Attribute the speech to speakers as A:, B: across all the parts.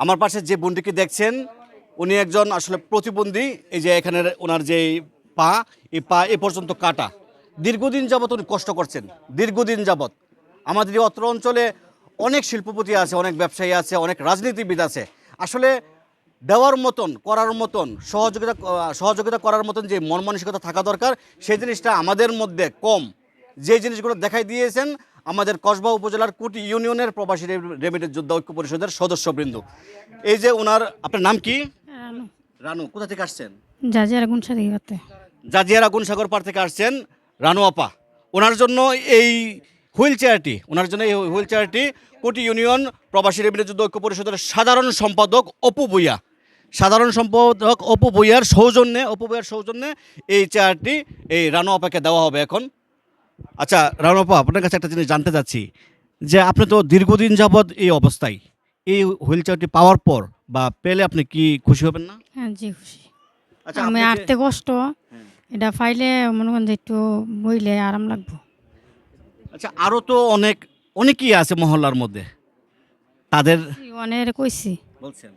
A: আমার পাশে যে বোনটিকে দেখছেন, উনি একজন আসলে প্রতিবন্ধী, এই যে এখানের ওনার যে পা, এই পা এ পর্যন্ত কাটা। দীর্ঘদিন যাবৎ উনি কষ্ট করছেন, দীর্ঘদিন যাবৎ। আমাদের অত্র অঞ্চলে অনেক শিল্পপতি আছে, অনেক ব্যবসায়ী আছে, অনেক রাজনীতিবিদ আছে। আসলে দেওয়ার মতন, করার মতন, সহযোগিতা সহযোগিতা করার মতন যে মন মানসিকতা থাকা দরকার, সেই জিনিসটা আমাদের মধ্যে কম। যে জিনিসগুলো দেখাই দিয়েছেন আমাদের কসবা উপজেলার কুটি ইউনিয়নের প্রবাসী রেমিটেড যোদ্ধা ঐক্য পরিষদের সদস্যবৃন্দ। এই যে ওনার আপনার নাম কি?
B: রানু।
A: কোথা থেকে আসছেন?
B: জাজিয়ার হতে
A: জাজিয়ারা পাড় থেকে আসছেন রানু আপা। ওনার জন্য এই হুইল চেয়ারটি ওনার জন্য এই হুইল চেয়ারটি কোটি ইউনিয়ন প্রবাসী রেমিটেড যুদ্ধ ঐক্য পরিষদের সাধারণ সম্পাদক অপু ভুইয়া। সাধারণ সম্পাদক অপু ভুইয়ার সৌজন্যে অপু ভুইয়ার সৌজন্যে এই চেয়ারটি এই রানু আপাকে দেওয়া হবে এখন। আচ্ছা রানু আপা আপনার কাছে একটা জিনিস জানতে চাচ্ছি যে আপনি তো দীর্ঘদিন যাবৎ এই অবস্থায় এই হুইল চেয়ারটি পাওয়ার পর বা পেলে আপনি কি খুশি হবেন না?
B: হ্যাঁ জি খুশি।
A: আচ্ছা
B: আমি আটতে কষ্ট। এটা পাইলে মনে করেন যে একটু বইলে আরাম লাগবো।
A: আচ্ছা আরও তো অনেক অনেকেই আছে মহল্লার মধ্যে। তাদের
B: অনেক কইছি।
A: বলছেন।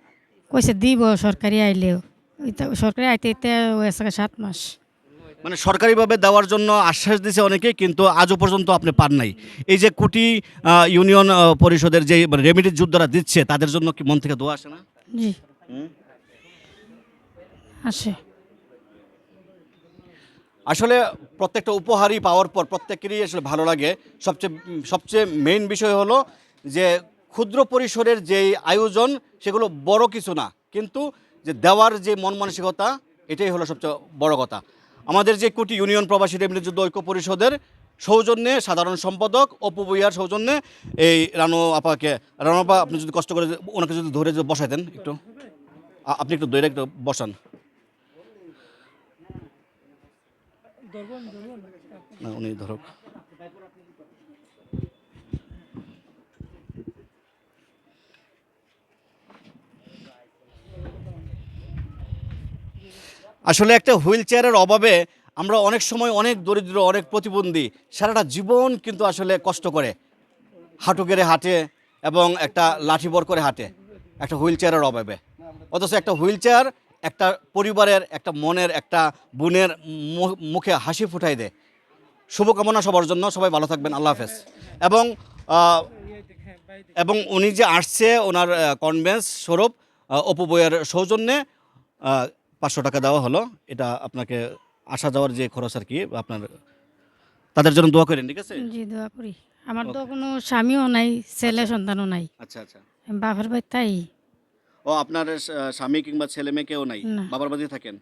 B: কইছে দিব সরকারি আইলেও। সরকারি আইতে আইতে সাত মাস।
A: মানে সরকারিভাবে দেওয়ার জন্য আশ্বাস দিছে অনেকে কিন্তু আজও পর্যন্ত আপনি পান নাই। এই যে কুটি ইউনিয়ন পরিষদের যে মানে রেমিডির যোদ্ধারা দিচ্ছে তাদের জন্য কি মন থেকে দোয়া আসে না?
B: জি। আসে।
A: আসলে প্রত্যেকটা উপহারই পাওয়ার পর প্রত্যেকেরই আসলে ভালো লাগে। সবচেয়ে সবচেয়ে মেইন বিষয় হলো যে ক্ষুদ্র পরিসরের যে আয়োজন সেগুলো বড় কিছু না। কিন্তু যে দেওয়ার যে মন মানসিকতা এটাই হলো সবচেয়ে বড় কথা। আমাদের যে কোটি ইউনিয়ন প্রবাসী রেমিডি যুদ্ধ ঐক্য পরিষদের সৌজন্যে সাধারণ সম্পাদক অপু বইয়ার সৌজন্যে এই রানু আপাকে রানু আপা আপনি যদি কষ্ট করে ওনাকে যদি ধরে যদি বসাই দেন একটু। আপনি একটু ধরে একটু বসান। না উনি ধরুক। আসলে একটা হুইল চেয়ারের অভাবে আমরা অনেক সময় অনেক দরিদ্র অনেক প্রতিবন্ধী সারাটা জীবন কিন্তু আসলে কষ্ট করে হাঁটু গেড়ে হাঁটে এবং একটা লাঠি বর করে হাঁটে একটা হুইল চেয়ারের অভাবে। অথচ একটা হুইল চেয়ার একটা পরিবারের একটা মনের একটা বোনের মুখে হাসি ফুটাই দেয়। শুভকামনা সবার জন্য সবাই ভালো থাকবেন আল্লাহ হাফেজ। এবং এবং উনি যে আসছে ওনার কনভেন্স স্বরূপ আহ, অপু বইয়ের সৌজন্যে পাঁচশো টাকা দেওয়া হলো। এটা আপনাকে আসা যাওয়ার যে খরচ আর কি আপনার তাদের জন্য দোয়া করেন ঠিক আছে?
B: জি দোয়া করি। আমার তো কোনো স্বামীও নাই ছেলে সন্তানও নাই।
A: আচ্ছা আচ্ছা।
B: বাপের বাড়ি তাই।
A: ও আপনার স্বামী কিংবা ছেলে মেয়ে কেউ নাই? বাবার বাড়ি থাকেন?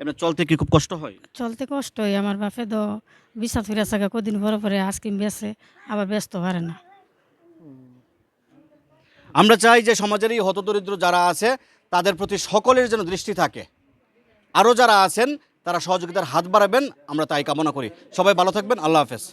A: এমনি চলতে কি খুব কষ্ট হয়?
B: চলতে কষ্ট হয়। আমার বাপে তো বিশ্বাস ফিরে থাকে কদিন পরে পরে আইসক্রিম বেছে আবার ব্যস্ত পারে না।
A: আমরা চাই যে সমাজের এই হতদরিদ্র যারা আছে তাদের প্রতি সকলের যেন দৃষ্টি থাকে। আরও যারা আছেন, তারা সহযোগিতার হাত বাড়াবেন, আমরা তাই কামনা করি। সবাই ভালো থাকবেন, আল্লাহ হাফেজ।